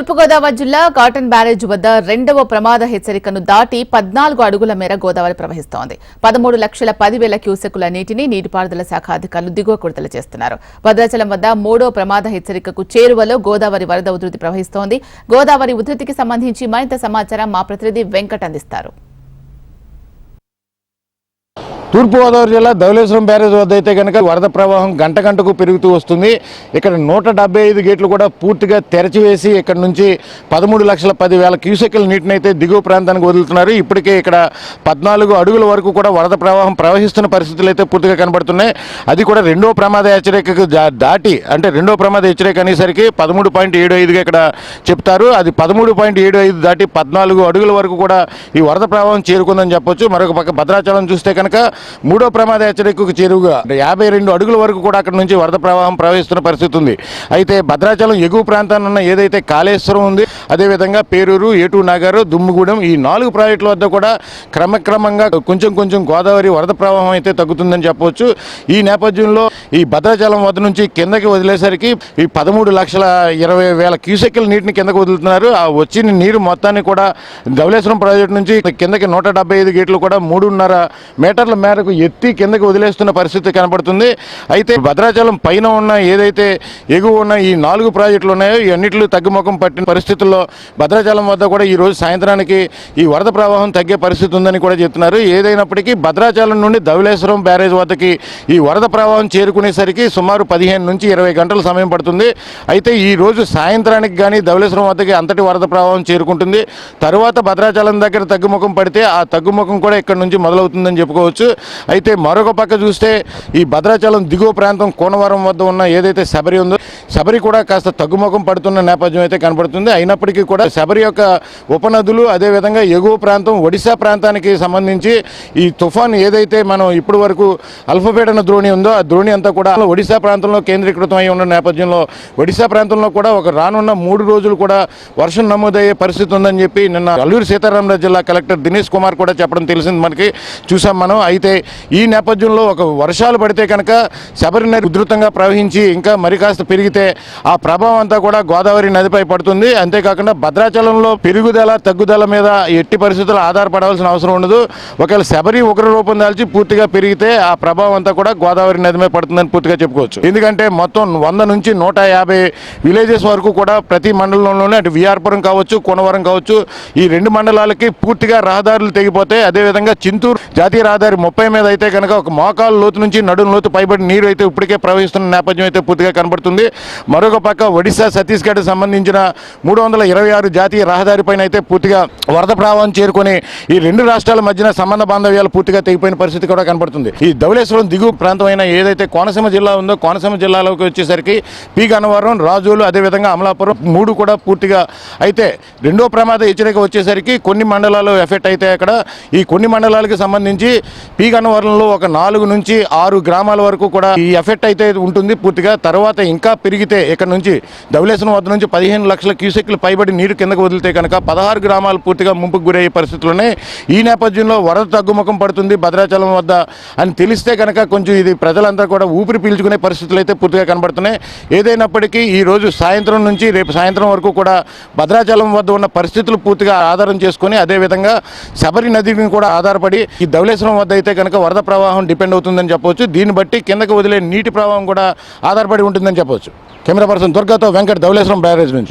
తూర్పుగోదావరి జిల్లా cotton barrage వద్ద రెండవ ప్రమాద హెచ్చరికను దాటి పద్నాలుగు అడుగుల మేర గోదావరి ప్రవహిస్తోంది. పదమూడు లక్షల పదివేల క్యూసెక్కుల నీటిని నీటిపారుదల శాఖ అధికారులు దిగువ విడుదల చేస్తున్నారు. భద్రాచలం వద్ద మూడో ప్రమాద హెచ్చరికకు చేరువలో గోదావరి వరద ఉధృతి ప్రవహిస్తోంది. గోదావరి ఉధృతికి సంబంధించి మరింత సమాచారం మా ప్రతినిధి వెంకట్ అందిస్తారు. తూర్పుగోదావరి జిల్లా ధవలేశ్వరం బ్యారేజ్ వద్ద అయితే కనుక వరద ప్రవాహం గంట గంటకు పెరుగుతూ వస్తుంది. ఇక్కడ నూట ఐదు గేట్లు కూడా పూర్తిగా తెరచివేసి ఇక్కడ నుంచి పదమూడు లక్షల పదివేల క్యూసెక్ల నీటిని అయితే దిగువ ప్రాంతానికి వదులుతున్నారు. ఇప్పటికే ఇక్కడ పద్నాలుగు అడుగుల వరకు కూడా వరద ప్రవాహం ప్రవహిస్తున్న పరిస్థితులు అయితే పూర్తిగా కనబడుతున్నాయి. అది కూడా రెండో ప్రమాద హెచ్చరికకు దాటి అంటే రెండో ప్రమాద హెచ్చరిక అనేసరికి పదమూడు పాయింట్ ఏడు ఐదుగా ఇక్కడ చెప్తారు. అది పదమూడు పాయింట్ ఏడు ఐదు దాటి పద్నాలుగు అడుగుల వరకు కూడా ఈ వరద ప్రవాహం చేరుకుందని చెప్పొచ్చు. మరొక పక్క భద్రాచలం చూస్తే కనుక మూడో ప్రమాద హెచ్చరికకు చేరువుగా యాభై రెండు అడుగుల వరకు కూడా అక్కడ నుంచి వరద ప్రవాహం ప్రవహిస్తున్న పరిస్థితి ఉంది. అయితే భద్రాచలం ఎగువ ప్రాంతాన్ని ఉన్న ఏదైతే కాళేశ్వరం ఉంది అదేవిధంగా పేరూరు ఏటూరు నగరు దుమ్ముగూడెం ఈ నాలుగు ప్రాజెక్టుల వద్ద కూడా క్రమక్రమంగా కొంచెం కొంచెం గోదావరి వరద ప్రవాహం అయితే తగ్గుతుందని చెప్పవచ్చు. ఈ నేపథ్యంలో ఈ భద్రాచలం వద్ద నుంచి కిందకి వదిలేసరికి ఈ పదమూడు లక్షల ఇరవై వేల క్యూసెక్ల నీటిని కిందకు వదులుతున్నారు. ఆ వచ్చిన నీరు మొత్తాన్ని కూడా ధవలేశ్వరం ప్రాజెక్టు నుంచి కిందకి నూట డెబ్బై ఐదు గేట్లు కూడా మూడున్నర మీటర్ల మేరకు ఎత్తి కిందకి వదిలేస్తున్న పరిస్థితి కనబడుతుంది అయితే భద్రాచలం పైన ఉన్న ఏదైతే ఎగువ ఉన్న ఈ నాలుగు ప్రాజెక్టులు ఉన్నాయో ఇవన్నిట్లు తగ్గుముఖం పట్టిన పరిస్థితుల్లో భద్రాచలం వద్ద కూడా ఈ రోజు సాయంత్రానికి ఈ వరద ప్రవాహం తగ్గే పరిస్థితి ఉందని కూడా చెప్తున్నారు. ఏదైనప్పటికీ భద్రాచలం నుండి ధవలేశ్వరం బ్యారేజ్ వద్దకి ఈ వరద ప్రవాహం చేరుకునేసరికి సుమారు పదిహేను నుంచి ఇరవై గంటల సమయం పడుతుంది. అయితే ఈ రోజు సాయంత్రానికి కానీ ధవలేశ్వరం వద్దకి అంతటి వరద ప్రవాహం చేరుకుంటుంది. తరువాత భద్రాచలం దగ్గర తగ్గుముఖం పడితే ఆ తగ్గుముఖం కూడా ఇక్కడ నుంచి మొదలవుతుందని చెప్పుకోవచ్చు. అయితే మరొక పక్క చూస్తే ఈ భద్రాచలం దిగువ ప్రాంతం కోనవరం వద్ద ఉన్న ఏదైతే శబరి ఉందో శబరి కూడా కాస్త తగ్గుముఖం పడుతున్న నేపథ్యం అయితే కనబడుతుంది. అయినప్పటికీ కూడా శబరి యొక్క ఉపనదులు అదేవిధంగా ఎగువ ప్రాంతం ఒడిశా ప్రాంతానికి సంబంధించి ఈ తుఫాన్ ఏదైతే మనం ఇప్పటి వరకు అల్పపీడన ద్రోణి ఉందో ఆ ద్రోణి అంతా కూడా ఒడిశా ప్రాంతంలో కేంద్రీకృతం అయి ఉన్న నేపథ్యంలో ఒడిశా ప్రాంతంలో కూడా ఒక రానున్న మూడు రోజులు కూడా వర్షం నమోదయ్యే పరిస్థితి ఉందని చెప్పి నిన్న అల్లూరు సీతారామరాజు జిల్లా కలెక్టర్ దినేష్ కుమార్ కూడా చెప్పడం తెలిసింది మనకి. చూసాం మనం. అయితే ఈ నేపథ్యంలో ఒక వర్షాలు పడితే కనుక శబరి నది ఉధృతంగా ప్రవహించి ఇంకా మరి కాస్త పెరిగితే ఆ ప్రభావం అంతా కూడా గోదావరి నదిపై పడుతుంది. అంతేకాక కాకుండా భద్రాచలంలో పెరుగుదల తగ్గుదల మీద ఎట్టి పరిస్థితుల్లో ఆధారపడాల్సిన అవసరం ఉండదు. ఒకవేళ శబరి ఉగ్ర రూపం దాల్చి పూర్తిగా పెరిగితే ఆ ప్రభావం అంతా కూడా గోదావరి నది మీద పడుతుందని పూర్తిగా చెప్పుకోవచ్చు. ఎందుకంటే మొత్తం వంద నుంచి నూట యాభై విలేజెస్ వరకు కూడా ప్రతి మండలంలోనే అటు విఆర్పురం కావచ్చు కొనవరం కావచ్చు ఈ రెండు మండలాలకి పూర్తిగా రహదారులు తెగిపోతాయి అదేవిధంగా చింతూరు జాతీయ రహదారి ముప్పై మీద అయితే కనుక ఒక మోకాలు లోతు నుంచి నడుము లోతు పైబడి నీరు అయితే ఇప్పటికే ప్రవహిస్తున్న నేపథ్యం అయితే పూర్తిగా కనబడుతుంది. మరొక పక్క ఒడిశా ఛత్తీస్గఢ్ సంబంధించిన మూడు వందల ఇరవై ఆరు జాతీయ రహదారి పైన అయితే పూర్తిగా వరద ప్రభావం చేరుకొని ఈ రెండు రాష్ట్రాల మధ్యన సంబంధ బాంధవ్యాలు పూర్తిగా తెగిపోయిన పరిస్థితి కూడా కనబడుతుంది. ఈ ధవళేశ్వరం దిగువ ప్రాంతమైన ఏదైతే కోనసీమ జిల్లా ఉందో కోనసీమ జిల్లాలోకి వచ్చేసరికి పీ. గన్నవరం రాజోలు అదేవిధంగా అమలాపురం మూడు కూడా పూర్తిగా అయితే రెండో ప్రమాద హెచ్చరిక వచ్చేసరికి కొన్ని మండలాలు ఎఫెక్ట్ అయితే అక్కడ. ఈ కొన్ని మండలాలకు సంబంధించి పీ. గన్నవరంలో ఒక నాలుగు నుంచి ఆరు గ్రామాల వరకు కూడా ఈ ఎఫెక్ట్ అయితే ఉంటుంది పూర్తిగా. తర్వాత ఇంకా పెరిగితే ఇక్కడ నుంచి ధవళేశ్వరం వద్ద నుంచి పదిహేను లక్షల క్యూసెక్లు పైబడి నీరు కిందకు వదిలితే కనుక పదహారు గ్రామాలు పూర్తిగా ముంపుకు గురయ్యే పరిస్థితులున్నాయి. ఈ నేపథ్యంలో వరద తగ్గుముఖం పడుతుంది భద్రాచలం వద్ద. అని తెలిస్తే కనుక కొంచెం ఇది ప్రజలంతా కూడా ఊపిరి పీల్చుకునే పరిస్థితులు అయితే పూర్తిగా కనబడుతున్నాయి. ఏదైనప్పటికీ ఈ రోజు సాయంత్రం నుంచి రేపు సాయంత్రం వరకు కూడా భద్రాచలం వద్ద ఉన్న పరిస్థితులు పూర్తిగా ఆధారం చేసుకొని అదేవిధంగా శబరి నదిని కూడా ఆధారపడి ఈ ధవళేశ్వరం వద్ద అయితే కనుక వరద ప్రవాహం డిపెండ్ అవుతుందని చెప్పవచ్చు. దీన్ని బట్టి కిందకు వదిలే నీటి ప్రవాహం కూడా ఆధారపడి ఉంటుందని చెప్పవచ్చు. కెమెరా పర్సన్ దుర్గాతో వెంకట్ ధవళేశ్వరం బ్యారేజ్ నుంచి.